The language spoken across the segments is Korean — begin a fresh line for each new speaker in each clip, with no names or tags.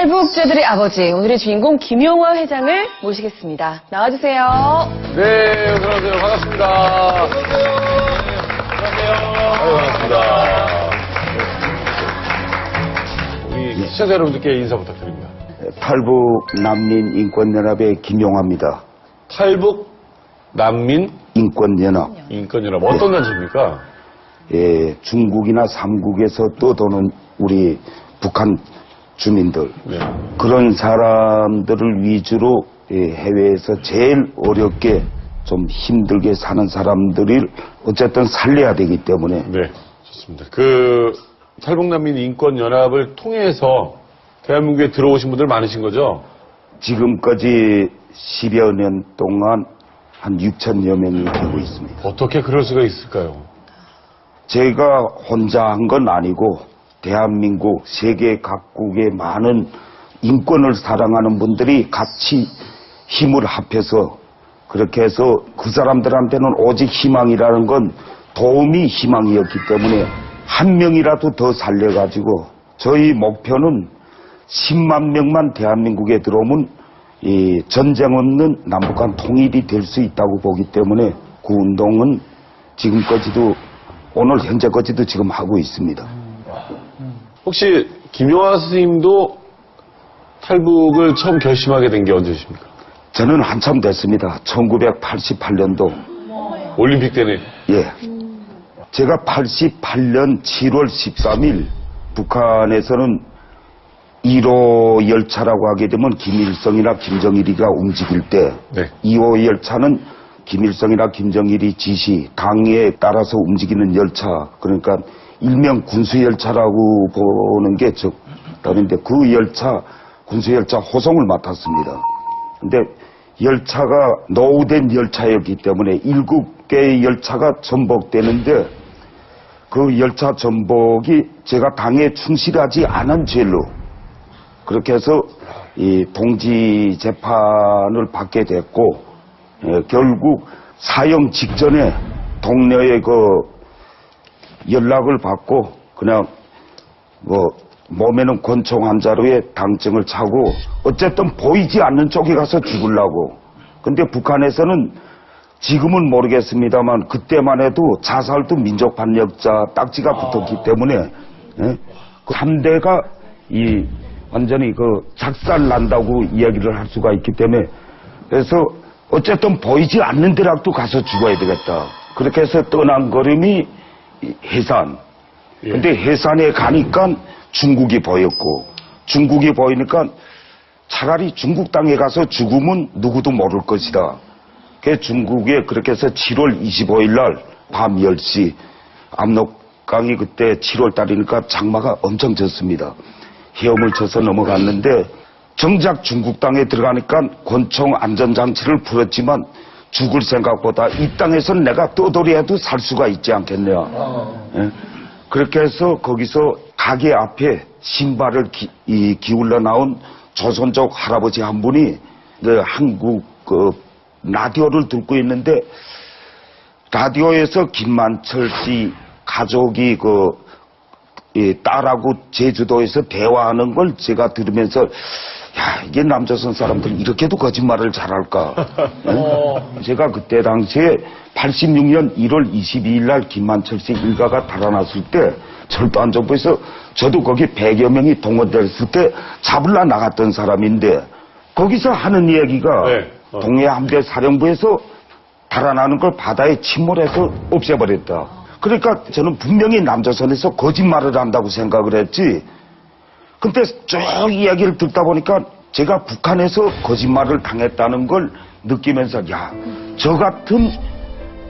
탈북자들의 아버지, 오늘의 주인공 김용화 회장을 모시겠습니다. 나와주세요.
네, 어서오세요. 반갑습니다. 어서오세요. 안녕하세요. 반갑습니다. 우리 시청자 여러분들께 인사 부탁드립니다.
탈북 난민 인권연합의 김용화입니다.
탈북 난민
인권연합.
인권연합 어떤 단체입니까?
예, 중국이나 삼국에서 떠도는 우리 북한 주민들
네.
그런 사람들을 위주로 예, 해외에서 제일 어렵게 좀 힘들게 사는 사람들을 어쨌든 살려야 되기 때문에
네, 좋습니다. 그 탈북 난민 인권연합을 통해서 대한민국에 들어오신 분들 많으신 거죠?
지금까지 10여 년 동안 한 6천여 명이 되고 있습니다.
어떻게 그럴 수가 있을까요?
제가 혼자 한 건 아니고 대한민국 세계 각국의 많은 인권을 사랑하는 분들이 같이 힘을 합해서 그렇게 해서 그 사람들한테는 오직 희망이라는 건 도움이 희망이었기 때문에 한 명이라도 더 살려가지고 저희 목표는 10만 명만 대한민국에 들어오면 이 전쟁 없는 남북한 통일이 될 수 있다고 보기 때문에 그 운동은 지금까지도 오늘 현재까지도 지금 하고 있습니다.
혹시 김용화 스님도 탈북을 처음 결심하게 된 게 언제십니까?
저는 한참 됐습니다. 1988년도.
올림픽 때는
예. 제가 88년 7월 13일 북한에서는 1호 열차라고 하게 되면 김일성이나 김정일이가 움직일 때
네.
2호 열차는 김일성이나 김정일이 지시 당에 따라서 움직이는 열차 그러니까 일명 군수열차라고 보는 게 적당인데 그 열차 군수열차 호송을 맡았습니다. 근데 열차가 노후된 열차였기 때문에 일곱 개의 열차가 전복되는데 그 열차 전복이 제가 당에 충실하지 않은 죄로 그렇게 해서 이 동지 재판을 받게 됐고 예, 결국 사형 직전에 동료의 그 연락을 받고 그냥 뭐 몸에는 권총 한 자루에 당증을 차고 어쨌든 보이지 않는 쪽에 가서 죽으려고. 근데 북한에서는 지금은 모르겠습니다만 그때만 해도 자살도 민족 반역자 딱지가 붙었기 때문에 예? 그 함대가 이 완전히 그 작살 난다고 이야기를 할 수가 있기 때문에 그래서 어쨌든 보이지 않는 데라도 가서 죽어야 되겠다. 그렇게 해서 떠난 걸음이 이 해산
예.
근데 해산에 가니까 중국이 보였고 중국이 보이니까 차라리 중국 땅에 가서 죽으면 누구도 모를 것이다. 그 중국에 그렇게 해서 7월 25일 날 밤 10시 압록강이 그때 7월 달이니까 장마가 엄청 졌습니다. 헤엄을 쳐서 넘어갔는데 정작 중국 땅에 들어가니까 권총 안전장치를 풀었지만 죽을 생각보다 이 땅에선 내가 떠돌이해도 살 수가 있지 않겠냐. 예? 그렇게 해서 거기서 가게 앞에 신발을 기, 이 기울여 나온 조선족 할아버지 한 분이 그 한국 그 라디오를 듣고 있는데 라디오에서 김만철 씨 가족이 그 이 딸하고 제주도에서 대화하는 걸 제가 들으면서 야 이게 남조선 사람들 이렇게도 거짓말을 잘할까 예? 제가 그때 당시에 86년 1월 22일 날 김만철 씨 일가가 달아났을 때 철도안정부에서 저도 거기 100여 명이 동원됐을 때 잡으러 나갔던 사람인데 거기서 하는 이야기가
네. 어.
동해 함대 사령부에서 달아나는 걸 바다에 침몰해서 없애버렸다. 그러니까 저는 분명히 남조선에서 거짓말을 한다고 생각을 했지. 근데 쭉 이야기를 듣다 보니까 제가 북한에서 거짓말을 당했다는 걸 느끼면서 야, 저 같은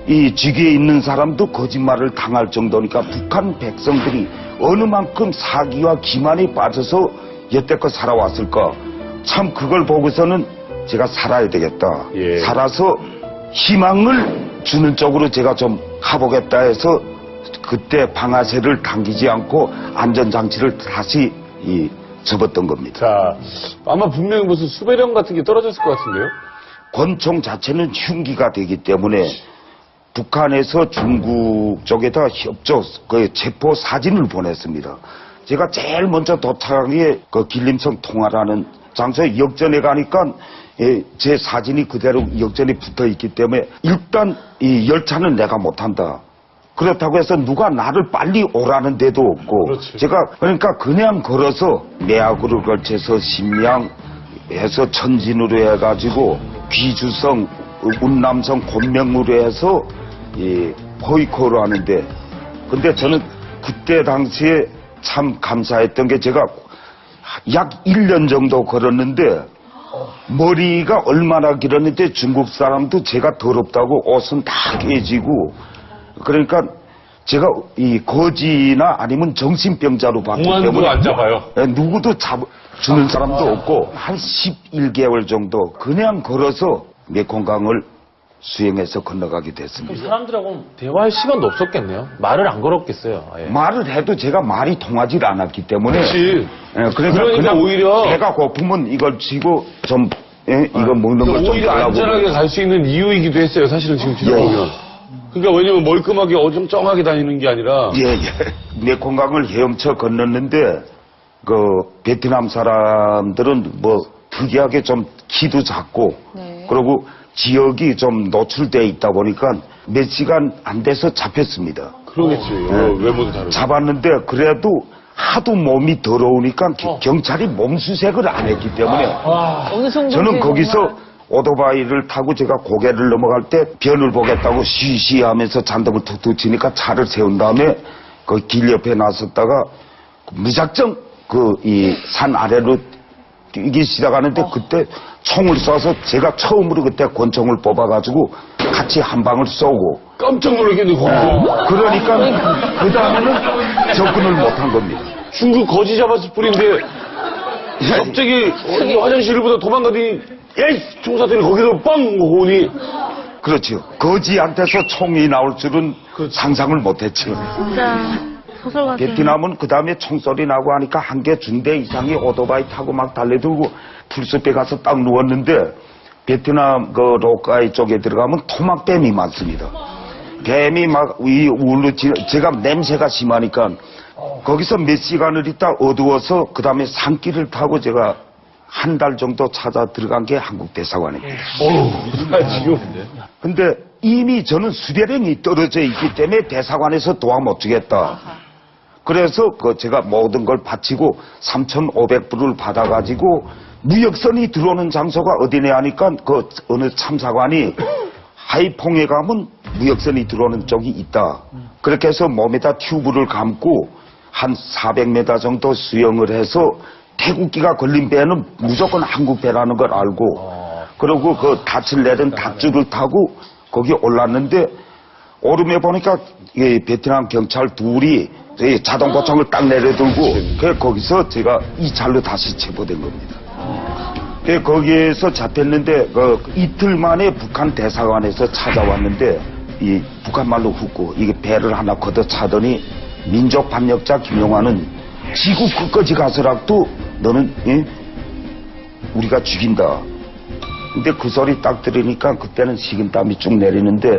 이 직위에 있는 사람도 거짓말을 당할 정도니까 북한 백성들이 어느 만큼 사기와 기만에 빠져서 여태껏 살아왔을까. 참 그걸 보고서는 제가 살아야 되겠다.
예.
살아서 희망을 주는 쪽으로 제가 좀 가보겠다 해서 그때 방아쇠를 당기지 않고 안전장치를 다시 이 접었던 겁니다.
자 아마 분명히 무슨 수배령 같은 게 떨어졌을 것 같은데요?
권총 자체는 흉기가 되기 때문에 북한에서 중국 쪽에다 협조, 그 체포 사진을 보냈습니다. 제가 제일 먼저 도착한 게 그 길림성 통화라는 장소에 역전에 가니까 예, 제 사진이 그대로 역전에 붙어 있기 때문에 일단 이 열차는 내가 못한다. 그렇다고 해서 누가 나를 빨리 오라는 데도 없고
그렇지.
제가 그러니까 그냥 걸어서 매화구를 걸쳐서 심양 해서 천진으로 해가지고 귀주성 운남성 곤명으로 해서 이 보이코를 하는데 근데 저는 그때 당시에 참 감사했던 게 제가 약 1년 정도 걸었는데 머리가 얼마나 길었는데 중국 사람도 제가 더럽다고 옷은 다 깨지고 그러니까 제가 이 거지나 아니면 정신병자로 봤기 때문에
안 잡아요.
예, 누구도 잡 주는 사람도 없고 한 11개월 정도 그냥 걸어서 메콩강을 수행해서 건너가게 됐습니다.
사람들하고 대화할 시간도 없었겠네요. 말을 안 걸었겠어요. 아예.
말을 해도 제가 말이 통하지 않았기 때문에
그렇지.
예, 그러니까,
그러니까
그냥
오히려-
배가 고프면 이걸 쥐고 좀 예, 이거 먹는 걸좀
그러니까 오히려
달라고
안전하게 갈 수 있는 이유이기도 했어요. 사실은 지금 뒤져보면. 그러니까 왜냐면 멀끔하게 어정쩡하게 다니는 게 아니라
예, 예. 메콩강을 헤엄쳐 건넜는데, 그, 베트남 사람들은 뭐, 특이하게 좀 키도 작고,
네.
그리고 지역이 좀 노출돼 있다 보니까 몇 시간 안 돼서 잡혔습니다.
그러겠지. 어, 외모도 다르고.
잡았는데, 그래도 하도 몸이 더러우니까 기- 경찰이 몸수색을 안 했기 때문에,
어느 정도
저는 거기서 오토바이를 타고 제가 고개를 넘어갈 때 변을 보겠다고 쉬쉬 하면서 잔등을 툭툭 치니까 차를 세운 다음에 그 길 옆에 나섰다가 무작정 그 이 산 아래로 뛰기 시작하는데 그때 총을 쏴서 제가 처음으로 그때 권총을 뽑아가지고 같이 한 방을 쏘고
깜짝 놀랐겠네, 거기서.
그러니까 그 다음에는 접근을 못한 겁니다.
중국 거지 잡았을 뿐인데 갑자기 어디 화장실을 보다 도망가더니 야이 총사들이 거기서 빵 오니
그렇죠. 거지한테서 총이 나올 줄은 상상을 못했죠.
진짜.
베트남은 그 다음에 총소리 나고 하니까 한개 중대 이상이 오토바이 타고 막 달려들고 풀숲에 가서 딱 누웠는데 베트남 그 로카이 쪽에 들어가면 토막뱀이 많습니다. 뱀이 막위 우르 지 제가 냄새가 심하니까 거기서 몇 시간을 있다 어두워서 그 다음에 산길을 타고 제가 한 달 정도 찾아 들어간 게 한국 대사관입니다.
어우
근데 이미 저는 수대령이 떨어져 있기 때문에 대사관에서 도와 못 주겠다. 그래서 그 제가 모든 걸 바치고 3,500불을 받아가지고 무역선이 들어오는 장소가 어디냐 하니까 그 어느 참사관이 하이퐁에 가면 무역선이 들어오는 쪽이 있다. 그렇게 해서 몸에다 튜브를 감고 한 400m 정도 수영을 해서 태국기가 걸린 배는 무조건 한국 배라는 걸 알고 그리고 그 닻을 내린 닷줄을 타고 거기 올랐는데 오름에 보니까 이 베트남 경찰 둘이 이 자동 보청을 딱 내려들고 그 거기서 제가 이 잘로 다시 체포된 겁니다. 그 거기에서 잡혔는데 그 이틀 만에 북한 대사관에서 찾아왔는데 이 북한 말로 훅고 이게 배를 하나 걷어 차더니 민족 반역자 김용환은 지구 끝까지 가서라도 너는 예? 우리가 죽인다. 근데 그 소리 딱 들으니까 그때는 식은땀이 쭉 내리는데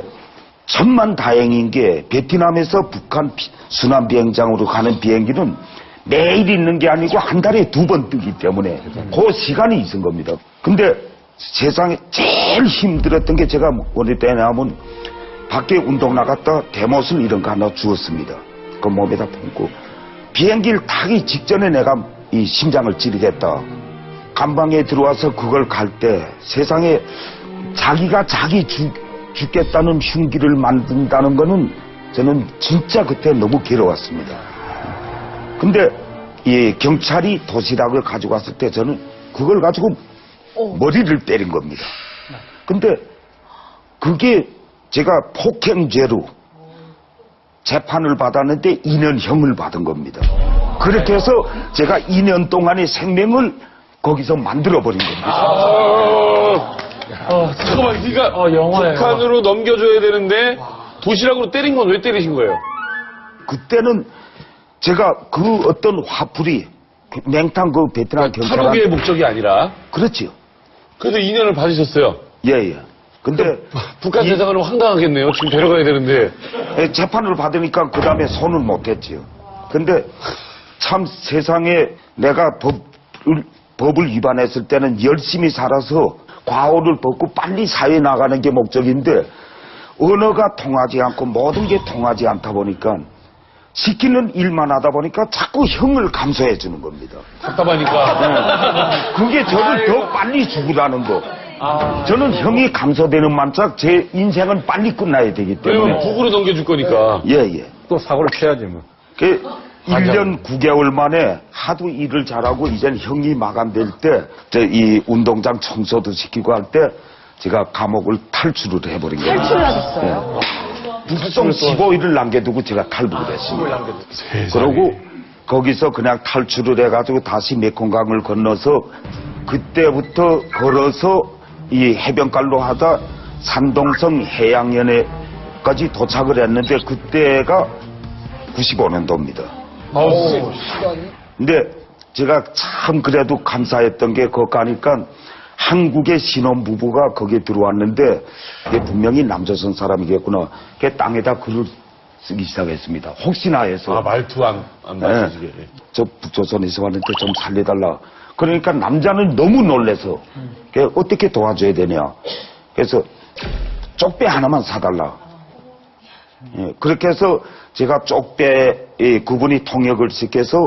천만 다행인 게 베트남에서 북한 비- 순환 비행장으로 가는 비행기는 매일 있는 게 아니고 한 달에 두 번 뜨기 때문에 그 시간이 있은 겁니다. 근데 세상에 제일 힘들었던 게 제가 어디 때냐면 밖에 운동 나갔다 대못을 이런 거 하나 주었습니다. 그 몸에다 품고 비행기를 타기 직전에 내가 이 심장을 찌르겠다. 감방에 들어와서 그걸 갈 때 세상에 자기가 자기 죽, 죽겠다는 흉기를 만든다는 거는 저는 진짜 그때 너무 괴로웠습니다. 근데 이 경찰이 도시락을 가지고 왔을 때 저는 그걸 가지고 머리를 때린 겁니다. 근데 그게 제가 폭행죄로 재판을 받았는데 2년형을 받은 겁니다. 그렇게 해서 제가 2년 동안의 생명을 거기서 만들어버린 겁니다.
아, 잠깐만 그러니까
어, 영화예요.
북한으로 넘겨줘야 되는데 도시락으로 때린 건 왜 때리신 거예요?
그때는 제가 그 어떤 화풀이 그 맹탕 그 베트남
탈옥의
경찰한테
목적이 아니라
그렇지요.
그래도 2년을 받으셨어요.
예예. 근데
북한
이-
대사관은 황당하겠네요. 지금 데려가야 되는데.
예, 재판을 받으니까 그 다음에 손을 못 했지요. 근데 참 세상에 내가 법을, 법을 위반했을 때는 열심히 살아서 과오를 벗고 빨리 사회에 나가는 게 목적인데 언어가 통하지 않고 모든 게 통하지 않다 보니까 시키는 일만 하다 보니까 자꾸 형을 감소해 주는 겁니다.
답답하니까.
그게 저를 더 빨리 죽으라는 거.
아.
저는 형이 감소되는 만짝 제 인생은 빨리 끝나야 되기
왜냐면
때문에.
북으로 넘겨줄 거니까.
예, 예.
또 사고를 쳐야지 뭐.
그 1년 9개월 만에 하도 일을 잘하고 이젠 형이 마감될 때, 저이 운동장 청소도 시키고 할 때, 제가 감옥을 탈출을 해버린 거예요.
탈출을 하셨어요.
북송 15일을 남겨두고 제가 탈북을 했습니다. 그러고 거기서 그냥 탈출을 해가지고 다시 메콩강을 건너서 그때부터 걸어서 이 해변가로 하다 산동성 해양연회까지 도착을 했는데 그때가 95년도입니다.
아우,
근데 제가 참 그래도 감사했던 게 거기 가니까 한국의 신혼부부가 거기에 들어왔는데 이게 분명히 남조선 사람이겠구나. 그 땅에다 글을 쓰기 시작했습니다. 혹시나 해서.
아, 말투 안, 안
네.
맞추시게.
저 북조선에서 왔는데 좀 살려달라. 그러니까 남자는 너무 놀래서 그 어떻게 도와줘야 되냐. 그래서 쪽배 하나만 사달라. 예, 그렇게 해서 제가 쪽배 예, 그분이 통역을 시켜서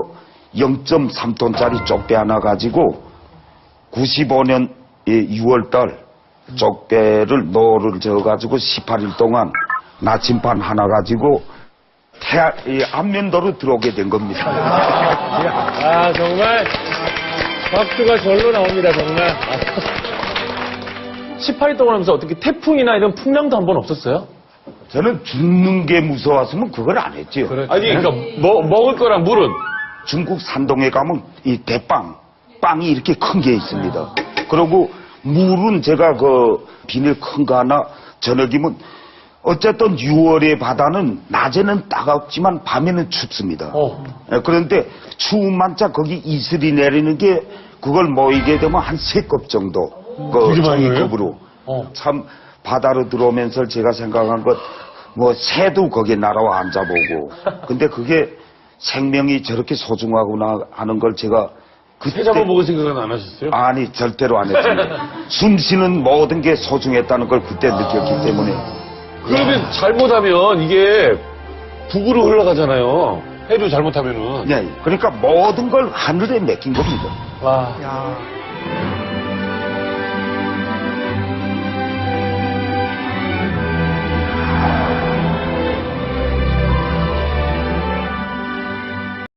0.3톤짜리 쪽배 하나 가지고 95년 6월달 쪽배를 노를 저어가지고 18일 동안 나침반 하나 가지고 이 안면도로 들어오게 된 겁니다.
아, 정말 박수가 절로 나옵니다, 정말. 18일 동안 하면서 어떻게 태풍이나 이런 풍랑도 한 번 없었어요?
저는 죽는 게 무서웠으면 그걸 안 했죠.
아니, 그러니까 먹, 먹을 거랑 물은
중국 산동에 가면 이 대빵, 빵이 이렇게 큰 게 있습니다. 그리고 물은 제가 그 비닐 큰 거 하나 저녁이면 어쨌든 6월의 바다는 낮에는 따갑지만 밤에는 춥습니다.
어.
예, 그런데 추운 만자 거기 이슬이 내리는 게 그걸 모이게 되면 한 세 컵 정도 그 종이컵으로
어.
참 바다로 들어오면서 제가 생각한 것 뭐 새도 거기에 날아와 앉아보고 근데 그게 생명이 저렇게 소중하구나 하는 걸 제가 그때
회 잡아먹을 생각은 안 하셨어요?
아니 절대로 안 했습니다. 숨 쉬는 모든 게 소중했다는 걸 그때 느꼈기 때문에
그러면 잘못하면 이게 북으로 흘러가잖아요. 해도 잘못하면은.
네, 그러니까 모든 걸 하늘에 맡긴 겁니다.
와.